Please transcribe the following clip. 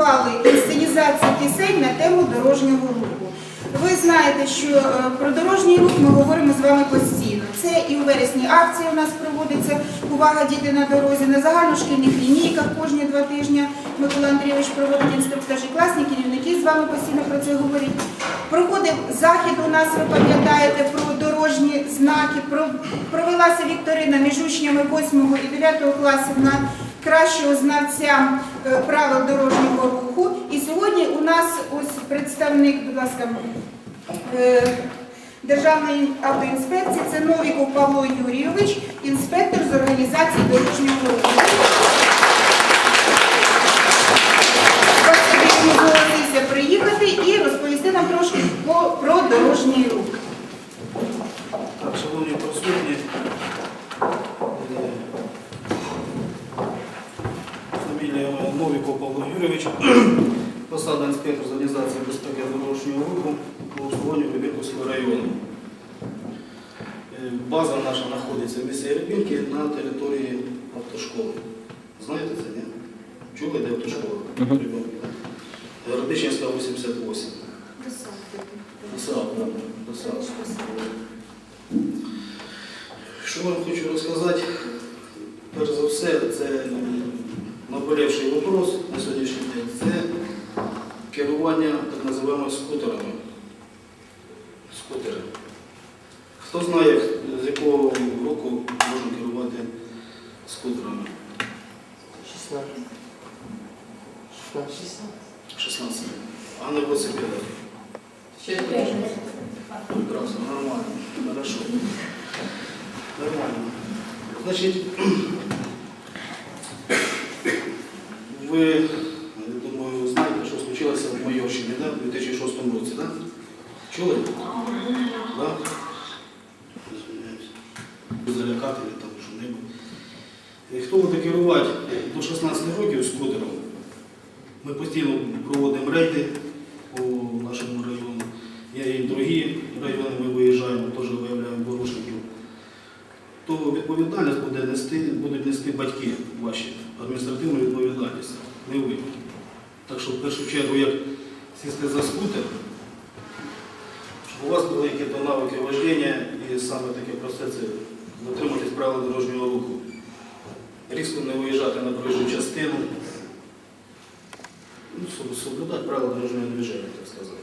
організували інсценізацію пісень на тему дорожнього руху. Ви знаєте, що е, про дорожній рух ми говоримо з вами постійно. Це і у вересні акції у нас проводиться увага діти на дорозі, на загальношкільних лінійках кожні два тижні Микола Андрійович проводить інструктажі, класні керівники з вами постійно про це говорять. Проходив захід у нас, ви пам'ятаєте, про дорожні знаки, провелася вікторина між учнями 8 і 9 класів на кращого знавця е, правил дорожнього руху. І сьогодні у нас ось представник, будь ласка, е, Державної автоінспекції, це Новіков Павло Юрійович, інспектор з організації дорожнього руху. Бачите, він зголосився приїхати і розповісти нам трошки по- про дорожній рух. Так, шановні присутні, е, фамілія моя Новіков Павло Юрійович, посада інспектор з організації безпеки дорожнього руху по обслуговуванню Рибірковського району. Е, База наша знаходиться в місті Рибінки на території автошколи. Знаєте це, ні? Чули, де автошкола? Городищенська 88. Досад, Досад. Що вам хочу розказати? Перш за все, це наболівший вопрос на сьогоднішній день. Це керування так називаємо скутерами. Скутери. Хто знає, з якого року можна керувати скутерами? 16. 16. 16. А на велосипедах? Прекрасно, нормально, хорошо. Нормально. Значить, ви, я думаю, знаєте, що случилося в Майорщині, да? у 2006 році? Да? Чули? Да? Залякати там що-небудь. Хто буде керувати до 16 років скутером? Ми постійно проводимо рейди по нашому району. Відповідальність буде нести, будуть нести батьки ваші, адміністративну відповідальність, не ви. Так що в першу чергу, як сісти за скутер, щоб у вас були якісь навики вождення і саме таке просте це дотриматись правил дорожнього руху. Різко не виїжджати на проїжджу частину, ну, соблюдати правила дорожнього движения, так сказати.